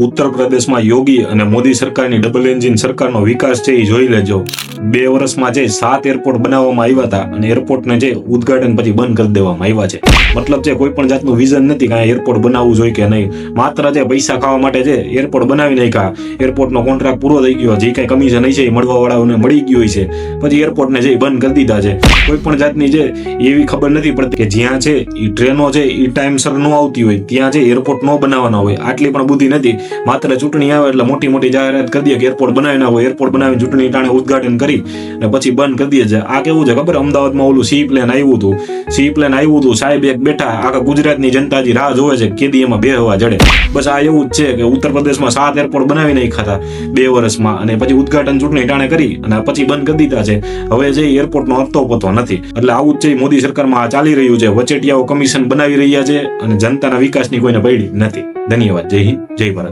ઉત્તર પ્રદેશમાં યોગી અને મોદી સરકારની ડબલ એન્જિન સરકારનો વિકાસ છે એ જોઈ લેજો. બે વર્ષમાં જે સાત એરપોર્ટ બનાવવામાં આવ્યા હતા અને એરપોર્ટને જે ઉદ્ઘાટન પછી બંધ કરી દેવામાં આવ્યા છે. મતલબ છે કોઈ પણ જાતનું વિઝન નથી કે એરપોર્ટ બનાવવું જોઈએ કે નહીં. માત્ર જે પૈસા ખાવા માટે છે એરપોર્ટ બનાવી નાખ્યા એરપોર્ટનો કોન્ટ્રાક્ટ પૂરો થઈ ગયો, જે કઈ કમિશન છે એ મળવા વાળાઓને મળી ગયું છે પછી એરપોર્ટને જે બંધ કરી દીધા છે. કોઈ પણ જાતની જે એવી ખબર નથી પડતી કે જ્યાં છે એ ટ્રેનો છે એ ટાઈમસર ન આવતી હોય, ત્યાં જે એરપોર્ટ ન બનાવવાના હોય, આટલી પણ બુદ્ધિ નથી. માત્ર ચૂંટણી આવે એટલે મોટી મોટી જાહેરાત કરી દે કે એરપોર્ટ બનાવી નાખો એરપોર્ટ બનાવીને ચૂંટણી ટાણે ઉદઘાટન કરી અને પછી બંધ કરી દે છે. આ કેવું છે ખબર? અમદાવાદમાં ઓલું સી પ્લેન આવ્યું હતું. સી પ્લેન આવ્યું હતું. સાહેબ એક બેઠા. આખા ગુજરાતની જનતા હજી રાહ જોવે છે કેદી એમાં બે હવા જડે. બસ આ એવું જ છે કે ઉત્તર પ્રદેશમાં સાત એરપોર્ટ બનાવી નાખ્યા હતા બે વર્ષમાં. અને પછી ઉદઘાટન ચૂંટણી ટાણે કરી અને પછી બંધ કરી દીધા છે. હવે જે એરપોર્ટનો હપ્તો પતો નથી. એટલે આવું જ છે મોદી સરકારમાં આ ચાલી રહ્યું છે. વચેટિયાઓ કમિશન બનાવી રહ્યા છે અને જનતાના વિકાસની કોઈને પડી નથી. ધન્યવાદ. જય હિન્દ. જય ભારત.